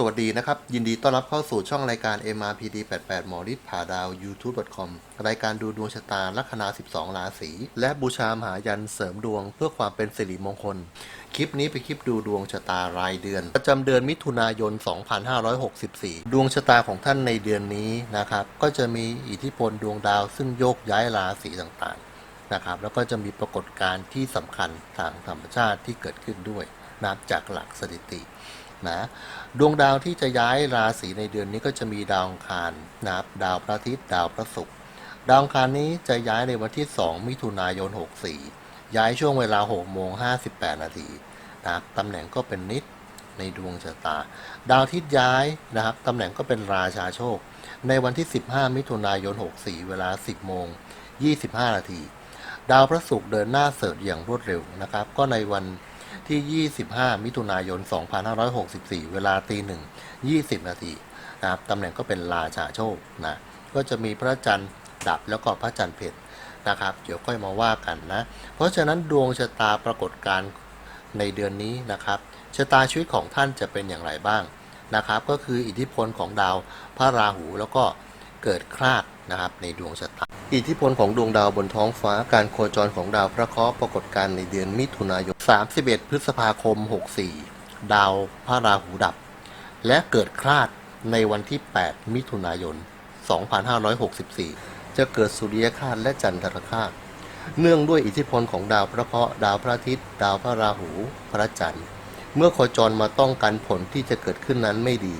สวัสดีนะครับ ยินดีต้อนรับเข้าสู่ช่องรายการ MRPD 88 หมอฤทธิ์ผ่าดาว youtube.com รายการดูดวงชะตาลัคนา 12 ราศี และบูชามหายันเสริมดวงเพื่อความเป็นสิริมงคล คลิปนี้เป็นคลิปดูดวงชะตารายเดือน ประจำเดือนมิถุนายน 2564 ดวงชะตาของท่านในเดือนนี้นะครับ ก็จะมีอิทธิพลดวงดาวซึ่งโยกย้ายราศีต่างๆนะครับ แล้วก็จะมีปรากฏการณ์ที่สำคัญทางธรรมชาติที่เกิดขึ้นด้วยนับจากหลักสถิติ นะดวงดาวที่จะย้ายราศีในเดือนนี้ก็จะมีดาวอังคารนะครับดาวพระอาทิตย์ดาวพระศุกร์ดาวอังคารนี้จะย้ายในวันที่ 2 มิถุนายน 64 ย้ายช่วงเวลา6โมง58 นาทีนะครับตำแหน่งก็เป็นนิดในดวงชะตา ดาวอาทิตย์ย้ายนะครับตำแหน่งก็เป็นราชาโชค ในวันที่ 15 มิถุนายน 64 เวลา 10 โมง 25 นาที ดาวพระศุกร์เดินหน้าเสริฐอย่างรวดเร็วนะครับ ก็ในวัน ที่ 25 มิถุนายน 2564 เวลาตีหนึ่ง20 นาทีนะครับตำแหน่งก็เป็นราชาโชคนะก็จะมีพระจันทร์ดับแล้วก็พระจันทร์เพชรนะครับ เดี๋ยวค่อยมาว่ากันนะ เพราะฉะนั้นดวงชะตาปรากฏการในเดือนนี้นะครับชะตาชีวิตของท่านจะเป็นอย่างไรบ้างนะครับ ก็คืออิทธิพลของดาวพระราหูแล้วก็ เกิดคลาดนะครับในดวงชะตาอิทธิพลของดวงดาวบนท้องฟ้าการโคจรของดาวพระเคราะห์ปรากฏการในเดือนมิถุนายน 31 พฤษภาคม 64 ดาวพระราหูดับ และเกิดคลาดในวันที่ 8 มิถุนายน 2564 จะเกิดสุริยคราสและจันทรคราสเนื่องด้วยอิทธิพลของดาวพระเคราะห์ดาวพระอาทิตย์ ดาวพระราหู พระจันทร์ เมื่อโคจรมาต้องกันผลที่จะเกิดขึ้นนั้นไม่ดี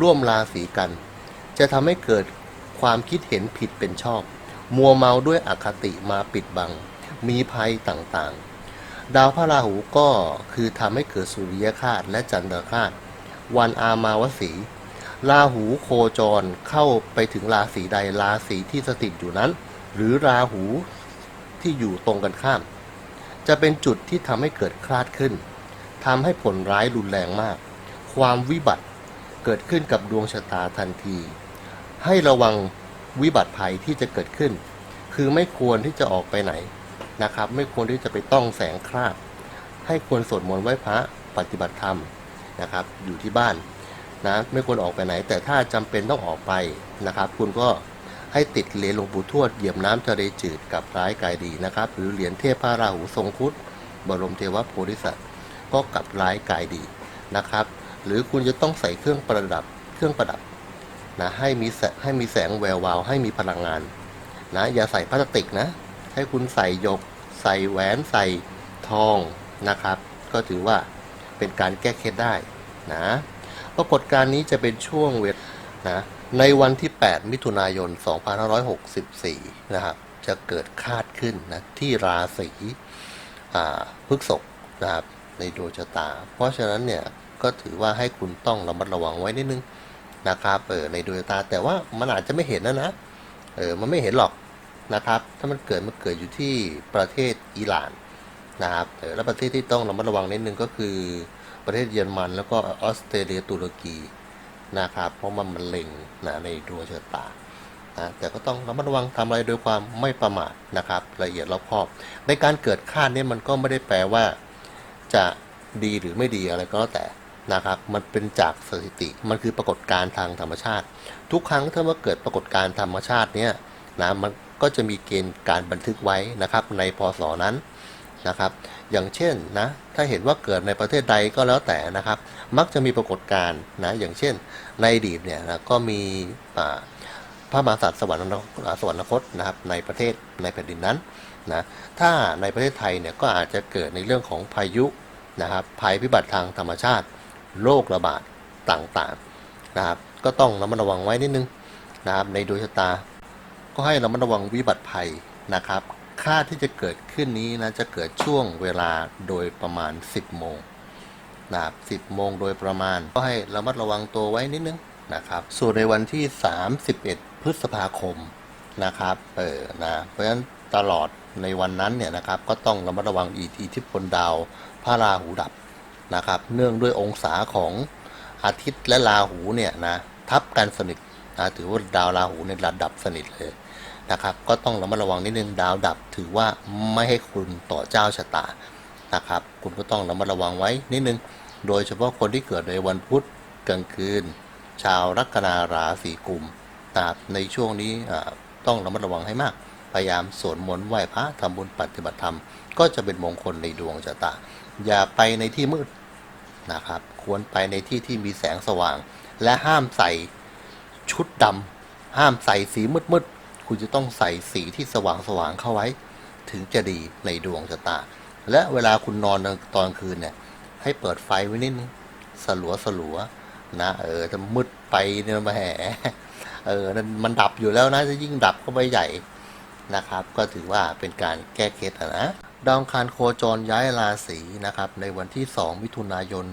ร่วมราศีกัน จะทำให้เกิด ความคิดเห็นผิดเป็นชอบ มัวเมาด้วยอคติมาปิดบัง มีภัยต่างๆ ดาวพระราหูก็คือทำให้เกิดสุริยคาสและจันทรคาสวันอามาวสีราหูโคจรเข้าไปถึงราศีใดราศีที่สถิตอยู่นั้น หรือราหูที่อยู่ตรงกันข้าม จะเป็นจุดที่ทำให้เกิดคลาดขึ้นทำให้ผลร้ายรุนแรงมาก ความวิบัติเกิดขึ้นกับดวงชะตาทันที ให้ระวังวิบัติภัยที่จะเกิดขึ้น คือไม่ควรที่จะออกไปไหนนะครับ ไม่ควรที่จะไปต้องแสงคราบ ให้ควรสวดมนต์ไหว้พระปฏิบัติธรรมนะครับ อยู่ที่บ้านนะไม่ควรออกไปไหน แต่ถ้าจำเป็นต้องออกไปนะครับ คุณก็ให้ติดเหรียญหลวงปู่ทวดเหยียบน้ำทะเลจืดกับร้ายกายดีนะครับ หรือเหรียญเทพพระราหูทรงคุดบรมเทวโพธิสัตว์ก็กับร้ายกายดีนะครับ หรือคุณจะต้องใส่เครื่องประดับเครื่องประดับ นะให้มีแสให้มีแสงแวววาวให้มีพลังงานนะอย่าใส่พลาสติกนะ ให้คุณใส่หยก ใส่แหวนใส่ทองนะครับ ก็ถือว่าเป็นการแก้เคล็ดได้นะปรากฏการณ์นี้จะเป็นช่วงเวทนะในวันที่ 8 มิถุนายน 2564 นะครับจะเกิดคาดขึ้นนะที่ราศีพฤษภนะครับในดวงชะตา เพราะฉะนั้นเนี่ยก็ถือว่าให้คุณต้องระมัดระวังไว้นิดนึง นะครับเออในดวงตาแต่ว่ามันอาจจะไม่เห็นนะนะเออมันไม่เห็นหรอกนะครับ ถ้ามันเกิดมันเกิดอยู่ที่ประเทศอิหร่านนะครับเออแล้วประเทศที่ต้องระมัดระวังนิดนึงก็คือประเทศเยอรมันแล้วก็ออสเตรเลียตุรกีนะครับ เพราะมันมันเล็งนะในดวงชะตานะแต่ก็ต้องระมัดระวังทำอะไรโดยความไม่ประมาทนะครับ ละเอียดรอบคอบ ในการเกิดคาดเนี่ยมันก็ไม่ได้แปลว่าจะดีหรือไม่ดีอะไรก็แล้วแต่ นะครับมันเป็นจากสถิติมันคือปรากฏการณ์ทางธรรมชาติ ทุกครั้งถ้าเมื่อเกิดปรากฏการณ์ธรรมชาติเนี่ยนะมันก็จะมีเกณฑ์การบันทึกไว้นะครับในพศนั้นนะครับ อย่างเช่นนะถ้าเห็นว่าเกิดในประเทศใดก็แล้วแต่นะครับ มักจะมีปรากฏการณ์นะอย่างเช่น ในอดีตเนี่ยนะก็มีพระมหากษัตริย์สวรรคสวรรคตนะครับในประเทศในแผ่นดินนั้นนะถ้าในประเทศไทยเนี่ยก็อาจจะเกิดในเรื่องของพายุนะครับภัยพิบัติทางธรรมชาติ โรคระบาดต่างๆนะครับ ก็ต้องระมัดระวังไว้นิดนึงนะครับในดวงชะตา ก็ให้ระมัดระวังวิบัติภัยนะครับ ค่าที่จะเกิดขึ้นนี้นะจะเกิดช่วงเวลาโดยประมาณ 10 โมงนะครับ10 โมงโดยประมาณ ก็ให้ระมัดระวังตัวไว้นิดนึงนะครับ ส่วนในวันที่ 31 พฤษภาคมนะครับเออนะเพราะฉะนั้นตลอดในวันนั้นเนี่ยนะครับก็ต้องระมัดระวังอิทธิพลดาวพระราหูดับ นะครับ เนื่องด้วยองศาของอาทิตย์และราหูเนี่ยนะทับกันสนิทนะถือว่าดาวราหูเนี่ยระดับสนิทเลยนะครับ ก็ต้องระมัดระวังนิดนึงดาวดับ ถือว่าไม่ให้คุณต่อเจ้าชะตานะครับ คุณก็ต้องระมัดระวังไว้นิดนึง โดยเฉพาะคนที่เกิดในวันพุธกลางคืน ชาวลัคนาราศีกุมนะครับในช่วงนี้ต้องระมัดระวังให้มาก พยายามสวดมนต์ไหว้พระทำบุญปฏิบัติธรรม ก็จะเป็นมงคลในดวงชะตา อย่าไปในที่มืด นะครับ ควรไปในที่ที่มีแสงสว่าง และห้ามใส่ชุดดำห้ามใส่สีมืดๆคุณจะต้องใส่สีที่สว่างๆเข้าไว้ ถึงจะดีในดวงชะตา และเวลาคุณนอนตอนคืนเนี่ย ให้เปิดไฟไว้นิดนึงสลัวสลัวๆนะเออถ้ามืดไปเนี่ยมาแหมเออมันดับอยู่แล้วนะจะยิ่งดับก็ไปใหญ่นะครับ ก็ถือว่าเป็นการแก้เคล็ดนะ ดาวอังคารโคจรย้ายราศีนะครับ ในวันที่ 2 มิถุนายน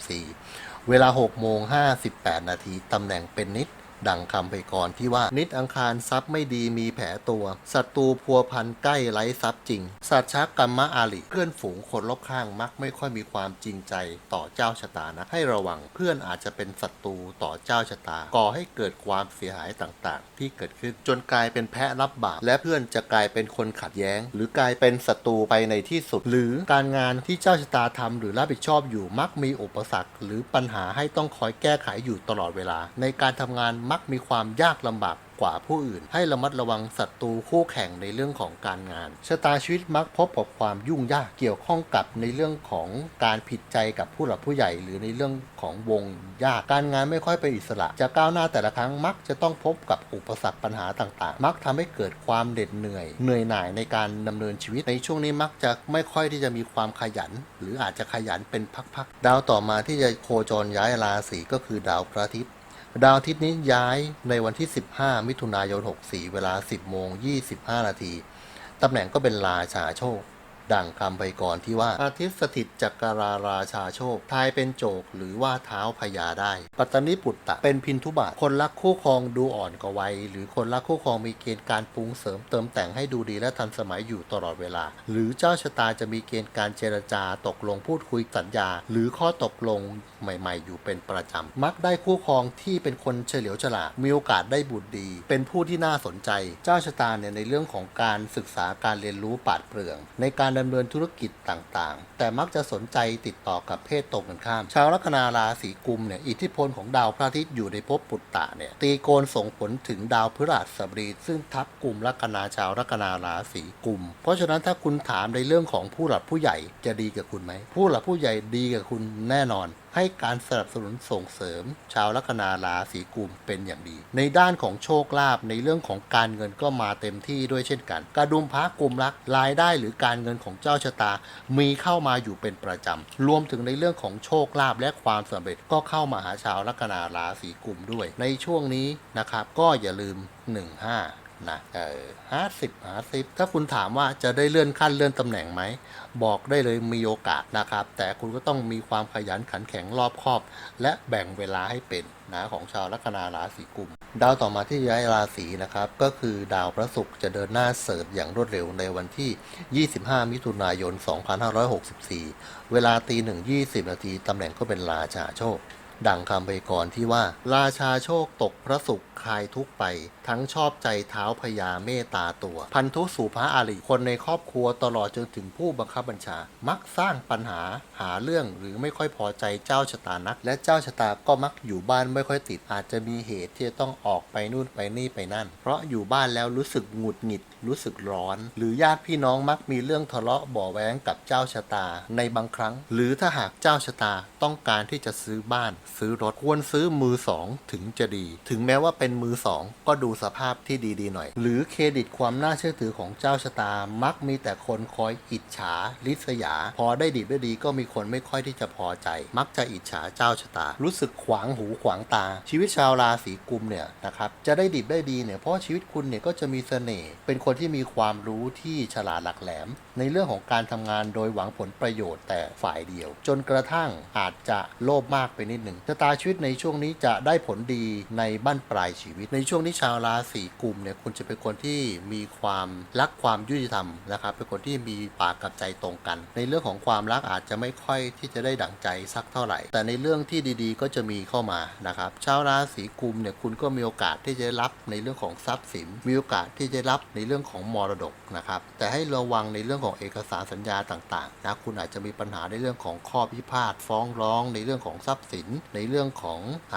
2564 เวลา 6 โมง 58 นาที ตำแหน่งเป็นนิด ดังคำไปก่อนที่ว่านิดอังคารทรัพย์ไม่ดีมีแผลตัวศัตรูพัวพันใกล้ไร้ทรัพย์จริงสัตชักกรรมะอาลิเพื่อนฝูงคนรอบข้างมักไม่ค่อยมีความจริงใจต่อเจ้าชะตานะให้ระวังเพื่อนอาจจะเป็นศัตรูต่อเจ้าชะตา ก่อให้เกิดความเสียหายต่างๆ ที่เกิดขึ้นจนกลายเป็นแพะรับบาปและเพื่อนจะกลายเป็นคนขัดแย้ง หรือกลายเป็นศัตรูไปในที่สุด หรือการงานที่เจ้าชะตาทำหรือรับผิดชอบอยู่มักมีอุปสรรค หรือปัญหาให้ต้องคอยแก้ไขอยู่ตลอดเวลา ในการทำงานมักมีความยากลำบากกว่าผู้อื่น ให้ระมัดระวังศัตรูคู่แข่งในเรื่องของการงานชะตาชีวิตมักพบกับความยุ่งยากเกี่ยวข้องกับในเรื่องของการผิดใจกับผู้หลักผู้ใหญ่ หรือในเรื่องของวงญาติการงานไม่ค่อยเป็นอิสระ จะก้าวหน้าแต่ละครั้งมักจะต้องพบกับอุปสรรคปัญหาต่างๆ มักทำให้เกิดความเหน็ดเหนื่อย เหนื่อยหน่ายในการดำเนินชีวิตในช่วงนี้มักจะไม่ค่อยที่จะมีความขยัน หรืออาจจะขยันเป็นพักๆดาวต่อมาที่จะโคจรย้ายราศีก็คือดาวพระอาทิตย์ ดาวอาทิตย์นี้ย้ายในวันที่ 15 มิถุนายน 64 เวลา 10 โมง 25 นาที ตำแหน่งก็เป็นราชาโชค ดังคำไปก่อนที่ว่าอาทิตย์สถิตจักราราชาโชคทายเป็นโจกหรือว่าเท้าพญาได้ ปัตตนิปุตตะเป็นพินทุบาทคนรักคู่ครองดูอ่อนกว่าวัยหรือคนรักคู่ครองมีเกณฑ์การปรุงเสริมเติมแต่งให้ดูดีและทันสมัยอยู่ตลอดเวลา หรือเจ้าชะตาจะมีเกณฑ์การเจรจาตกลงพูดคุยสัญญา หรือข้อตกลงใหม่ ๆ อยู่เป็นประจำมักได้คู่ครองที่เป็นคนเฉลียวฉลาดมีโอกาสได้บุตรดี เป็นผู้ที่น่าสนใจ เจ้าชะตาเนี่ยในเรื่องของการศึกษาการเรียนรู้ปาดเปรื่อง ในการดำเนินธุรกิจต่างๆ แต่มักจะสนใจติดต่อกับเพศตรงกันข้าม ชาวลัคนาราศีกุมเนี่ยอิทธิพลของดาวพระอาทิตย์อยู่ในภพปุตตะเนี่ยตีโกนส่งผลถึงดาวพฤหัสบดีซึ่งทับกลุ่มลัคนาชาวลัคนาราศีกุม เพราะฉะนั้นถ้าคุณถามในเรื่องของผู้หลักผู้ใหญ่จะดีกับคุณไหมผู้หลักผู้ใหญ่ดีกับคุณแน่นอน ให้การสนับสนุนส่งเสริม ชาวลัคนาราศีกุมเป็นอย่างดี ในด้านของโชคลาภในเรื่องของการเงินก็มาเต็มที่ด้วยเช่นกัน กระดุมพระกุมรักรายได้หรือการเงินของเจ้าชะตา มีเข้ามาอยู่เป็นประจำรวมถึงในเรื่องของโชคลาภและความสำเร็จก็เข้ามาหาชาวลัคนาราศีกุมด้วย ในช่วงนี้นะครับก็อย่าลืม 15 นะเออห้าสิบห้าสิบถ้าคุณถามว่าจะได้เลื่อนขั้นเลื่อนตำแหน่งไหม บอกได้เลยมีโอกาสนะครับ แต่คุณก็ต้องมีความขยันขันแข็งรอบคอบ และแบ่งเวลาให้เป็นนะของชาวลัคนาราศีกุม ดาวต่อมาที่ย้ายราศีนะครับ ก็คือดาวพระศุกร์จะเดินหน้าเสริมอย่างรวดเร็วในวันที่ 25 มิถุนายน 2564 เวลาตีหนึ่ง20 นาทีตำแหน่งก็เป็นราชาโชค ดังคำไปก่อนที่ว่า ราชาโชคตกพระศุกร์คลายทุกไป ทั้งชอบใจเท้าพญาเมตตาตัว พันธุสู่พระอาริคนในครอบครัวตลอดจนถึงผู้บังคับบัญชา มักสร้างปัญหาหาเรื่องหรือไม่ค่อยพอใจเจ้าชะตานัก และเจ้าชะตาก็มักอยู่บ้านไม่ค่อยติดอาจจะมีเหตุที่จะต้องออกไปนู่นไปนี่ไปนั่น เพราะอยู่บ้านแล้วรู้สึกหงุดหงิด รู้สึกร้อน หรือญาติพี่น้องมักมีเรื่องทะเลาะบ่อแว้งกับเจ้าชะตาในบางครั้ง หรือถ้าหากเจ้าชะตาต้องการที่จะซื้อบ้านซื้อรถควรซื้อมือสองถึงจะดี ถึงแม้ว่าเป็นมือสองก็ดูสภาพที่ดีๆหน่อย หรือเครดิตความน่าเชื่อถือของเจ้าชะตา มักมีแต่คนคอยอิจฉาริษยา พอได้ดีได้ดีก็มีคนไม่ค่อยที่จะพอใจ มักจะอิจฉาเจ้าชะตา รู้สึกขวางหูขวางตา ชีวิตชาวราศีกุมเนี่ยนะครับจะได้ดีได้ดีเนี่ยเพราะชีวิตคุณเนี่ยก็จะมีเสน่ห์เป็นคนที่มีความรู้ที่ฉลาดหลักแหลมในเรื่องของการทำงานโดยหวังผลประโยชน์แต่ฝ่ายเดียว จนกระทั่งอาจจะโลภมากไปนิดหนึ่งชะตาชีวิตในช่วงนี้จะได้ผลดีในบั้นปลายชีวิต ในช่วงนี้ชาวราศีกุมเนี่ยคุณจะเป็นคนที่มีความรักความยุติธรรมนะครับเป็นคนที่มีปากกับใจตรงกัน ในเรื่องของความรักอาจจะไม่ค่อยที่จะได้ดั่งใจสักเท่าไหร่ แต่ในเรื่องที่ดีๆ ก็จะมีเข้ามานะครับชาวราศีกุมเนี่ยคุณก็มีโอกาสที่จะได้รับในเรื่องของทรัพย์สินมีโอกาสที่จะรับในเรื่องของมรดกนะครับแต่ให้ระวังในเรื่องของเอกสารสัญญาต่างๆนะคุณอาจจะมีปัญหาในเรื่องของข้อพิพาทฟ้องร้อง ในเรื่องของทรัพย์สิน ในเรื่องของอ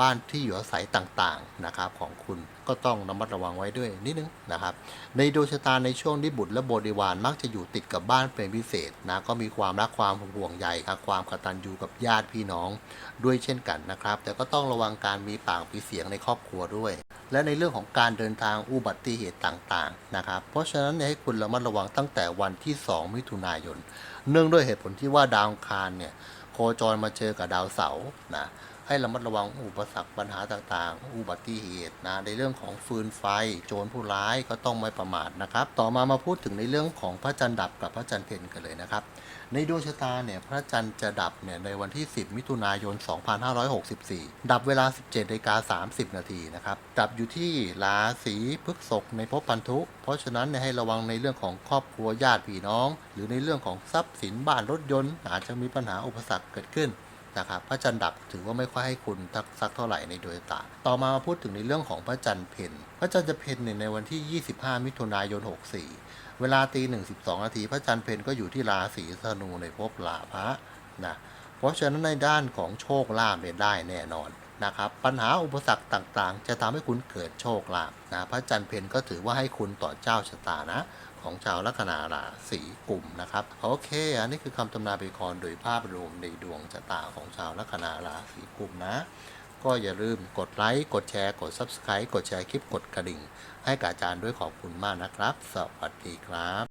บ้านที่อยู่อาศัยต่างๆนะครับของคุณ ก็ต้องระมัดระวังไว้ด้วยนิดนึงนะครับ ในดวงชะตาในช่วงที่บุตรและบริวารมักจะอยู่ติดกับบ้านเป็นพิเศษนะก็มีความรักความห่วงใยครับความกตัญญูกับญาติพี่น้องด้วยเช่นกันนะครับ แต่ก็ต้องระวังการมีปากมีเสียงในครอบครัวด้วย และในเรื่องของการเดินทางอุบัติเหตุต่างๆนะครับ เพราะฉะนั้นให้คุณระมัดระวังตั้งแต่วันที่ 2 มิถุนายน เนื่องด้วยเหตุผลที่ว่าดาวอังคารเนี่ยโคจรมาเจอกับดาวเสาร์นะ ให้ระมัดระวังอุปสรรคปัญหาต่างๆ อุบัติเหตุนะในเรื่องของฟืนไฟ โจรผู้ร้ายก็ต้องไม่ประมาทนะครับ ต่อมามาพูดถึงในเรื่องของพระจันทร์ดับกับพระจันทร์เพ็ญกันเลยนะครับ ในดวงชะตาเนี่ยพระจันทร์จะดับเนี่ยในวันที่ 10 มิถุนายน 2564 ดับเวลา 17นาฬิกา30 นาทีนะครับดับอยู่ที่ราศีพฤกษภในภพพันธุเพราะฉะนั้นเนี่ยให้ระวังในเรื่องของครอบครัวญาติพี่น้อง หรือในเรื่องของทรัพย์สินบ้านรถยนต์อาจจะมีปัญหาอุปสรรคเกิดขึ้น นะครับ พระจันทร์ดับถือว่าไม่ค่อยให้คุณทักสักเท่าไหร่ในดวงตาต่อมามาพูดถึงในเรื่องของพระจันทร์เพนพระจันทร์จะเพนเนี่ยในวันที่ 25 มิถุนายน 64 เวลาตีหนึ่งสิบสองนาทีพระจันทร์เพนก็อยู่ที่ราศีธนูในภพลาภะนะเพราะฉะนั้นในด้านของโชคลาภเนี่ยได้แน่นอนนะครับปัญหาอุปสรรคต่างๆ จะทำให้คุณเกิดโชคลาภนะพระจันทร์เพนก็ถือว่าให้คุณต่อเจ้าชะตานะ ของชาวลัคนาราศีกลุ่มนะครับโอเค อันนี้คือคำตำนายพยากรณ์โดยภาพรวมในดวงชะตาของชาวลัคนาราศีกลุ่มนะ ก็อย่าลืมกดไลค์กดแชร์กด Subscribe กดแชร์คลิปกดกระดิ่ง ให้กับอาจารย์ด้วยขอบคุณมากนะครับ สวัสดีครับ